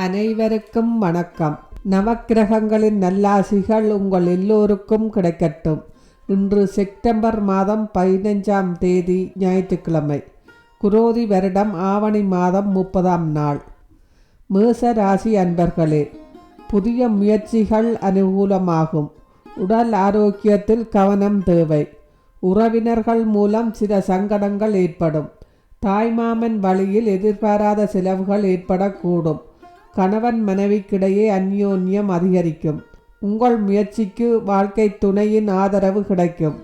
அனைவருக்கும் வணக்கம். நவக்கிரகங்களின் நல்லாசிகள் உங்கள் எல்லோருக்கும் கிடைக்கட்டும். இன்று செப்டம்பர் மாதம் பதினைஞ்சாம் தேதி ஞாயிற்றுக்கிழமை. குரோதி வருடம் ஆவணி மாதம் முப்பதாம் நாள். மேச ராசி அன்பர்களே புதிய முயற்சிகள் அனுகூலமாகும். உடல் ஆரோக்கியத்தில் கவனம் தேவை. உறவினர்கள் மூலம் சில சங்கடங்கள் ஏற்படும். தாய்மாமன் வழியில் எதிர்பாராத செலவுகள் ஏற்படக்கூடும். கணவன் மனைவிக்கிடையே அந்யோன்யம் அதிகரிக்கும். உங்கள் முயற்சிக்கு வாழ்க்கை துணையின் ஆதரவு கிடைக்கும்.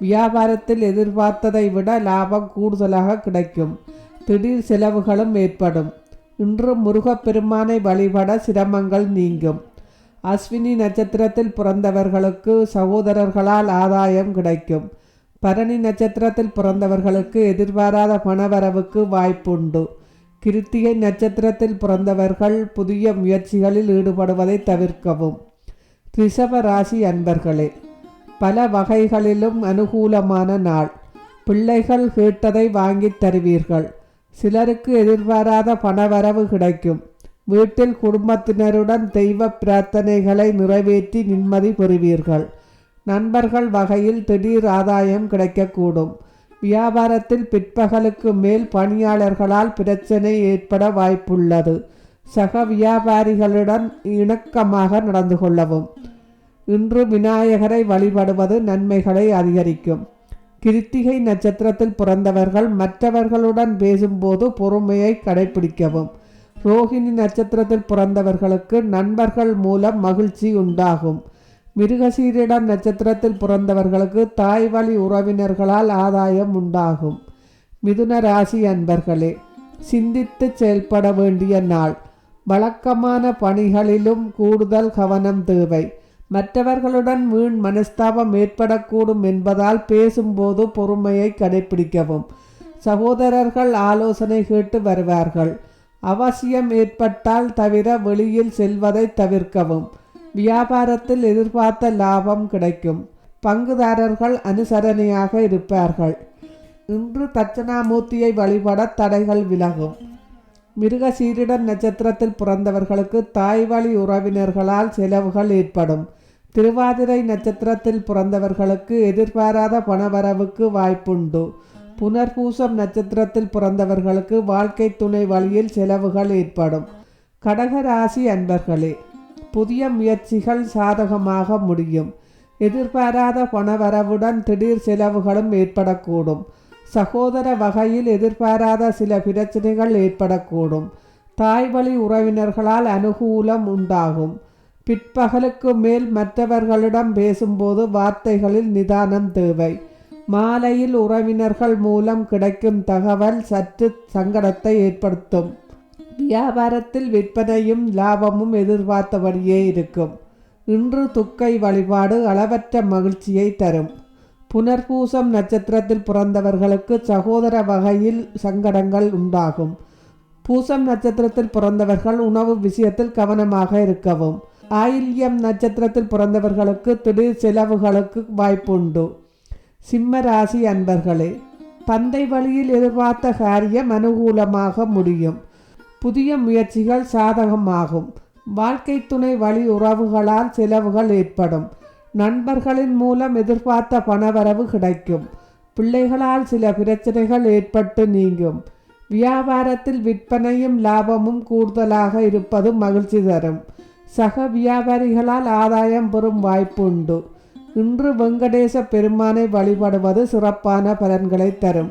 வியாபாரத்தில் எதிர்பார்த்ததை விட லாபம் கூடுதலாக கிடைக்கும். திடீர் செலவுகளும் ஏற்படும். இன்று முருகப்பெருமானை வழிபட சிரமங்கள் நீங்கும். அஸ்வினி நட்சத்திரத்தில் பிறந்தவர்களுக்கு சகோதரர்களால் ஆதாயம் கிடைக்கும். பரணி நட்சத்திரத்தில் பிறந்தவர்களுக்கு எதிர்பாராத பணவரவுக்கு வாய்ப்புண்டு. கிருத்திகை நட்சத்திரத்தில் பிறந்தவர்கள் புதிய முயற்சிகளில் ஈடுபடுவதை தவிர்க்கவும். ரிஷப ராசி அன்பர்களே பல வகைகளிலும் அனுகூலமான நாள். பிள்ளைகள் கேட்டதை வாங்கி தருவீர்கள். சிலருக்கு எதிர்பாராத பணவரவு கிடைக்கும். வீட்டில் குடும்பத்தினருடன் தெய்வ பிரார்த்தனைகளை நிறைவேற்றி நிம்மதி பெறுவீர்கள். நண்பர்கள் வகையில் திடீர் ஆதாயம் கிடைக்கக்கூடும். வியாபாரத்தில் பிற்பகலுக்கு மேல் பணியாளர்களால் பிரச்சனை ஏற்பட வாய்ப்புள்ளது. சக வியாபாரிகளுடன் இணக்கமாக நடந்து கொள்ளவும். இன்று விநாயகரை வழிபடுவது நன்மைகளை அதிகரிக்கும். கிருத்திகை நட்சத்திரத்தில் பிறந்தவர்கள் மற்றவர்களுடன் பேசும்போது பொறுமையை கடைபிடிக்கவும் ரோஹிணி நட்சத்திரத்தில் பிறந்தவர்களுக்கு நண்பர்கள் மூலம் மகிழ்ச்சி உண்டாகும். மிருகசீரிடம் நட்சத்திரத்தில் பிறந்தவர்களுக்கு தாய் வழி உறவினர்களால் ஆதாயம் உண்டாகும். மிதுன ராசி அன்பர்களே சிந்தித்து செயல்பட வேண்டிய நாள். வழக்கமான பணிகளிலும் கூடுதல் கவனம் தேவை. மற்றவர்களுடன் வீண் மனஸ்தாபம் ஏற்படக்கூடும் என்பதால் பேசும்போது பொறுமையை கடைபிடிக்கவும் சகோதரர்கள் ஆலோசனை கேட்டு வருவார்கள். அவசியம் ஏற்பட்டால் தவிர வெளியில் செல்வதை தவிர்க்கவும். வியாபாரத்தில் எதிர்பார்த்த லாபம் கிடைக்கும். பங்குதாரர்கள் அனுசரணையாக இருப்பார்கள். இன்று தட்சணாமூர்த்தியை வழிபட தடைகள் விலகும். மிருக சீரிடன் நட்சத்திரத்தில் பிறந்தவர்களுக்கு தாய் வழி உறவினர்களால் செலவுகள் ஏற்படும். திருவாதிரை நட்சத்திரத்தில் பிறந்தவர்களுக்கு எதிர்பாராத பணவரவுக்கு வாய்ப்புண்டு. புனர்பூசம் நட்சத்திரத்தில் பிறந்தவர்களுக்கு வாழ்க்கை துணை வழியில் செலவுகள் ஏற்படும். கடகராசி அன்பர்களே புதிய முயற்சிகள் சாதகமாக முடியும். எதிர்பாராத பணவரவுடன் திடீர் செலவுகளும் ஏற்படக்கூடும். சகோதர வகையில் எதிர்பாராத சில பிரச்சனைகள் ஏற்படக்கூடும். தாய் வழி உறவினர்களால் அனுகூலம் உண்டாகும். பிற்பகலுக்கு மேல் மற்றவர்களிடம் பேசும்போது வார்த்தைகளில் நிதானம் தேவை. மாலையில் உறவினர்கள் மூலம் கிடைக்கும் தகவல் சற்று சங்கடத்தை ஏற்படுத்தும். வியாபாரத்தில் விற்பனையும் லாபமும் எதிர்பார்த்தபடியே இருக்கும். இன்று துக்கை வழிபாடு அளவற்ற மகிழ்ச்சியை தரும். புனர்பூசம் நட்சத்திரத்தில் பிறந்தவர்களுக்கு சகோதர வகையில் சங்கடங்கள் உண்டாகும். பூசம் நட்சத்திரத்தில் பிறந்தவர்கள் உணவு விஷயத்தில் கவனமாக இருக்கவும். ஆயில்யம் நட்சத்திரத்தில் பிறந்தவர்களுக்கு திடீர் செலவுகளுக்கு வாய்ப்புண்டு. சிம்ம ராசி அன்பர்களே பந்தை வழியில் எதிர்பார்த்த காரியம் அனுகூலமாக முடியும். புதிய முயற்சிகள் சாதகமாகும். வாழ்க்கை துணை வழி உறவுகளால் செலவுகள் ஏற்படும். நண்பர்களின் மூலம் எதிர்பார்த்த பணவரவு கிடைக்கும். பிள்ளைகளால் சில பிரச்சனைகள் ஏற்பட்டு நீங்கும். வியாபாரத்தில் விற்பனையும் லாபமும் கூடுதலாக இருப்பது மகிழ்ச்சி தரும். சக வியாபாரிகளால் ஆதாயம் பெறும் வாய்ப்பு உண்டு இன்று வெங்கடேச பெருமானை வழிபடுவது சிறப்பான பலன்களை தரும்.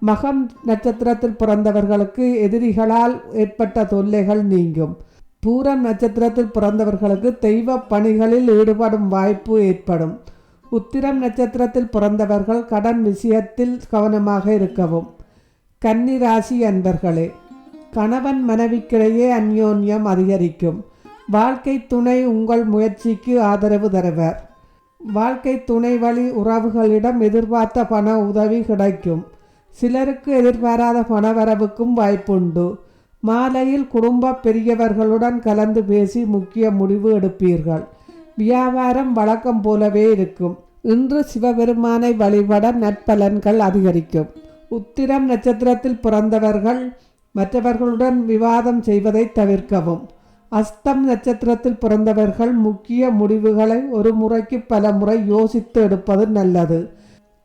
மகம் நட்சத்திரத்தில் பிறந்தவர்களுக்கு எதிரிகளால் ஏற்பட்ட தொல்லைகள் நீங்கும். பூரம் நட்சத்திரத்தில் பிறந்தவர்களுக்கு தெய்வ பணிகளில் ஈடுபடும் வாய்ப்பு ஏற்படும். உத்திரம் நட்சத்திரத்தில் பிறந்தவர்கள் கடன் விஷயத்தில் கவனமாக இருக்கவும். கன்னி ராசி அன்பர்களே கணவன் மனைவிக்கிடையே அந்யோன்யம் அதிகரிக்கும். வாழ்க்கை துணை உங்கள் முயற்சிக்கு ஆதரவு தருவர். வாழ்க்கை துணை வழி உறவுகளிடம் எதிர்பார்த்த பண உதவி கிடைக்கும். சிலருக்கு எதிர்பாராத பணவரவுக்கும் வாய்ப்புண்டு. மாலையில் குடும்ப பெரியவர்களுடன் கலந்து பேசி முக்கிய முடிவு எடுப்பீர்கள். வியாபாரம் வழக்கம் போலவே இருக்கும். இன்று சிவபெருமானை வழிபட நற்பலன்கள் அதிகரிக்கும். உத்திரம் நட்சத்திரத்தில் பிறந்தவர்கள் மற்றவர்களுடன் விவாதம் செய்வதை தவிர்க்கவும். அஸ்தம் நட்சத்திரத்தில் பிறந்தவர்கள் முக்கிய முடிவுகளை ஒரு முறைக்கு பல முறை யோசித்து எடுப்பது நல்லது.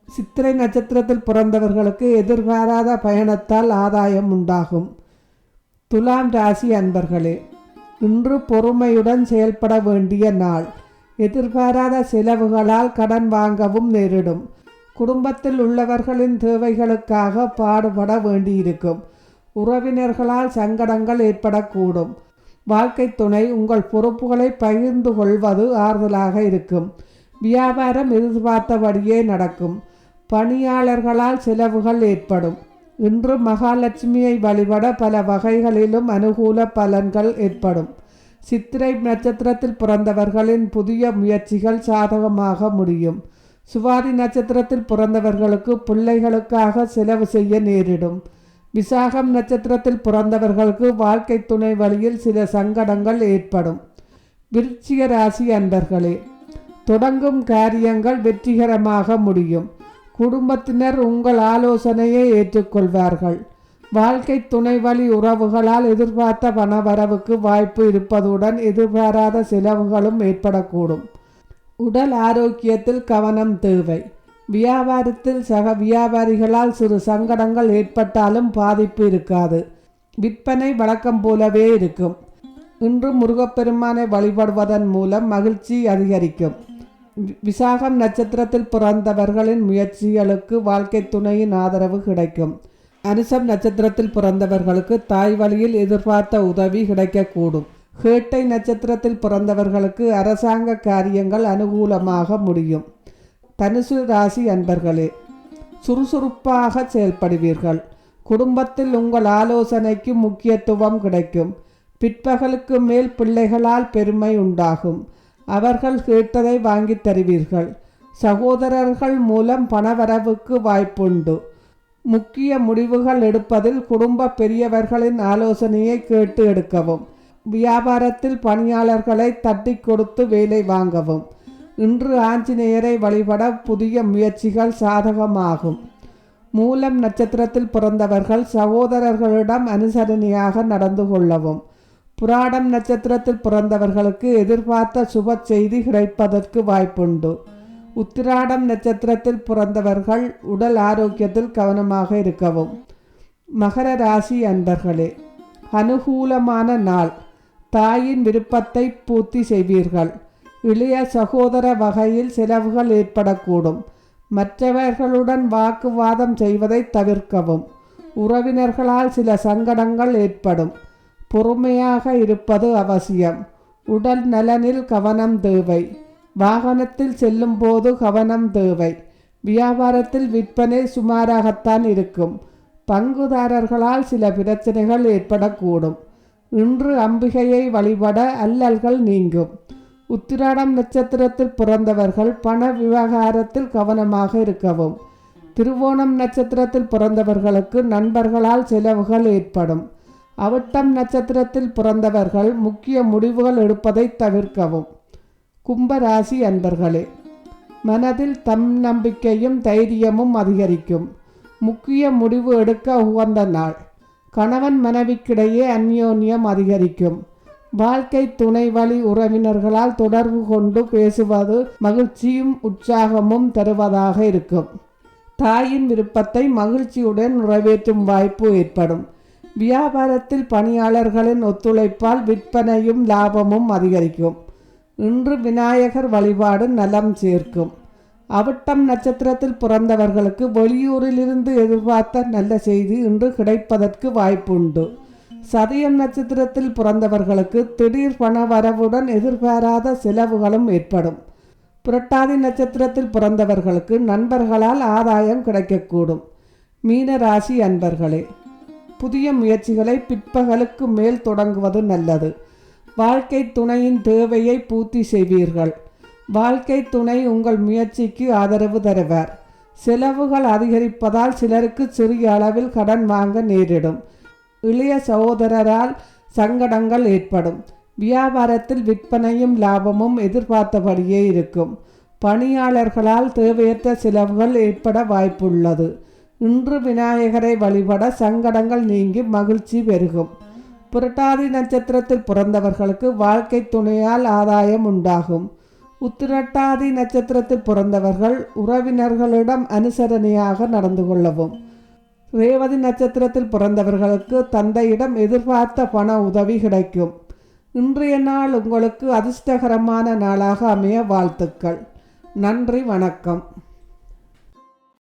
சித்திரை நட்சத்திரத்தில் பிறந்தவர்களுக்கு எதிர்பாராத பயணத்தால் ஆதாயம் உண்டாகும். துலாம் ராசி அன்பர்களே இன்று பொறுமையுடன் செயல்பட வேண்டிய நாள். எதிர்பாராத செலவுகளால் கடன் வாங்கவும் நேரிடும். குடும்பத்தில் உள்ளவர்களின் தேவைகளுக்காக பாடுபட வேண்டியிருக்கும். உறவினர்களால் சங்கடங்கள் ஏற்படக்கூடும். வாழ்க்கை துணை உங்கள் பொறுப்புகளை பகிர்ந்து கொள்வது ஆறுதலாக இருக்கும். வியாபாரம் எதிர்பார்த்தபடியே நடக்கும். பணியாளர்களால் செலவுகள் ஏற்படும். இன்று மகாலட்சுமியை வழிபட பல வகைகளிலும் அனுகூல பலன்கள் ஏற்படும். சித்திரை நட்சத்திரத்தில் பிறந்தவர்களின் புதிய முயற்சிகள் சாதகமாக முடியும். சுவாதி நட்சத்திரத்தில் பிறந்தவர்களுக்கு பிள்ளைகளுக்காக செலவு செய்ய நேரிடும். விசாகம் நட்சத்திரத்தில் பிறந்தவர்களுக்கு வாழ்க்கை துணை வழியில் சில சங்கடங்கள் ஏற்படும். விருச்சிக ராசி அன்பர்களே தொடங்கும் காரியங்கள் வெற்றிகரமாக முடியும். குடும்பத்தினர் உங்கள் ஆலோசனையை ஏற்றுக்கொள்வார்கள். வாழ்க்கை துணை வழி உறவுகளால் எதிர்பார்த்த பணவரவுக்கு வாய்ப்பு இருப்பதுடன் எதிர்பாராத செலவுகளும் ஏற்படக்கூடும். உடல் ஆரோக்கியத்தில் கவனம் தேவை. வியாபாரத்தில் சக வியாபாரிகளால் சிறு சங்கடங்கள் ஏற்பட்டாலும் பாதிப்பு இருக்காது. விற்பனை வழக்கம் போலவே இருக்கும். இன்று முருகப்பெருமானை வழிபடுவதன் மூலம் மகிழ்ச்சி அதிகரிக்கும். விசாகம் நட்சத்திரத்தில் பிறந்தவர்களின் முயற்சிகளுக்கு வாழ்க்கை துணையின் ஆதரவு கிடைக்கும். அனுசம் நட்சத்திரத்தில் பிறந்தவர்களுக்கு தாய் வழியில் எதிர்பார்த்த உதவி கிடைக்கக்கூடும். கேட்டை நட்சத்திரத்தில் பிறந்தவர்களுக்கு அரசாங்க காரியங்கள் அனுகூலமாக முடியும். தனுசு ராசி அன்பர்களே சுறுசுறுப்பாக செயல்படுவீர்கள். குடும்பத்தில் உங்கள் ஆலோசனைக்கு முக்கியத்துவம் கிடைக்கும். பிற்பகலுக்கு மேல் பிள்ளைகளால் பெருமை உண்டாகும். அவர்கள் கேட்டதை வாங்கித் தருவீர்கள். சகோதரர்கள் மூலம் பணவரவுக்கு வாய்ப்புண்டு. முக்கிய முடிவுகள் எடுப்பதில் குடும்ப பெரியவர்களின் ஆலோசனையை கேட்டு எடுக்கவும். வியாபாரத்தில் பணியாளர்களை தட்டி கொடுத்து வேலை வாங்கவும். இன்று ஆஞ்சநேயரை வழிபட புதிய முயற்சிகள் சாதகமாகும். மூலம் நட்சத்திரத்தில் பிறந்தவர்கள் சகோதரர்களிடம் அனுசரணையாக நடந்து கொள்ளவும். புராடம் நட்சத்திரத்தில் பிறந்தவர்களுக்கு எதிர்பார்த்த சுப செய்தி கிடைப்பதற்கு வாய்ப்புண்டு. உத்திராடம் நட்சத்திரத்தில் பிறந்தவர்கள் உடல் ஆரோக்கியத்தில் கவனமாக இருக்கவும். மகர ராசி அன்பர்களே அனுகூலமான நாள். தாயின் விருப்பத்தை பூர்த்தி செய்வீர்கள். இளைய சகோதர வகையில் செலவுகள் ஏற்படக்கூடும். மற்றவர்களுடன் வாக்குவாதம் செய்வதை தவிர்க்கவும். உறவினர்களால் சில சங்கடங்கள் ஏற்படும். பொறுமையாக இருப்பது அவசியம். உடல் நலனில் கவனம் தேவை. வாகனத்தில் செல்லும்போது கவனம் தேவை. வியாபாரத்தில் விற்பனை சுமாராகத்தான் இருக்கும். பங்குதாரர்களால் சில பிரச்சனைகள் ஏற்படக்கூடும். இன்று அம்பிகையை வழிபட அல்லல்கள் நீங்கும். உத்திராடம் நட்சத்திரத்தில் பிறந்தவர்கள் பண விவகாரத்தில் கவனமாக இருக்கவும். திருவோணம் நட்சத்திரத்தில் பிறந்தவர்களுக்கு நண்பர்களால் செலவுகள் ஏற்படும். அவிட்டம் நட்சத்திரத்தில் பிறந்தவர்கள் முக்கிய முடிவுகள் எடுப்பதை தவிர்க்கவும். கும்பராசி அன்பர்களே மனதில் தம் நம்பிக்கையும் தைரியமும் அதிகரிக்கும். முக்கிய முடிவு எடுக்க உகந்த நாள். கணவன் மனைவிக்கிடையே அந்யோன்யம் அதிகரிக்கும். வாழ்க்கை துணை வழி உறவினர்களால் தொடர்பு கொண்டு பேசுவது மகிழ்ச்சியும் உற்சாகமும் தருவதாக இருக்கும். தாயின் விருப்பத்தை மகிழ்ச்சியுடன் நிறைவேற்றும் வாய்ப்பு ஏற்படும். வியாபாரத்தில் பணியாளர்களின் ஒத்துழைப்பால் விற்பனையும் லாபமும் அதிகரிக்கும். இன்று விநாயகர் வழிபாடு நலம் சேர்க்கும். அவிட்டம் நட்சத்திரத்தில் பிறந்தவர்களுக்கு வெளியூரிலிருந்து எதிர்பார்த்த நல்ல செய்தி இன்று கிடைப்பதற்கு வாய்ப்புண்டு. சதயம் நட்சத்திரத்தில் பிறந்தவர்களுக்கு திடீர் பண வரவுடன் எதிர்பாராத செலவுகளும் ஏற்படும். புரட்டாதி நட்சத்திரத்தில் பிறந்தவர்களுக்கு நண்பர்களால் ஆதாயம் கிடைக்கக்கூடும். மீனராசி அன்பர்களே புதிய முயற்சிகளை பிற்பகலுக்கு மேல் தொடங்குவது நல்லது. வாழ்க்கை துணையின் தேவையை பூர்த்தி செய்வீர்கள். வாழ்க்கை துணை உங்கள் முயற்சிக்கு ஆதரவு தருவார். செலவுகள் அதிகரிப்பதால் சிலருக்கு சிறிய அளவில் கடன் வாங்க நேரிடும். இளைய சகோதரரால் சங்கடங்கள் ஏற்படும். வியாபாரத்தில் விற்பனையும் லாபமும் எதிர்பார்த்தபடியே இருக்கும். பணியாளர்களால் தேவையற்ற செலவுகள் ஏற்பட வாய்ப்புள்ளது. இன்று விநாயகரை வழிபட சங்கடங்கள் நீங்கி மகிழ்ச்சி பெருகும். புரட்டாதி நட்சத்திரத்தில் பிறந்தவர்களுக்கு வாழ்க்கை துணையால் ஆதாயம் உண்டாகும். உத்திரட்டாதி நட்சத்திரத்தில் பிறந்தவர்கள் உறவினர்களிடம் அனுசரணையாக நடந்து கொள்ளவும். ரேவதி நட்சத்திரத்தில் பிறந்தவர்களுக்கு தந்தையிடம் எதிர்பார்த்த பண உதவி கிடைக்கும். இன்றைய நாள் உங்களுக்கு அதிர்ஷ்டகரமான நாளாக அமைய வாழ்த்துக்கள். நன்றி வணக்கம்.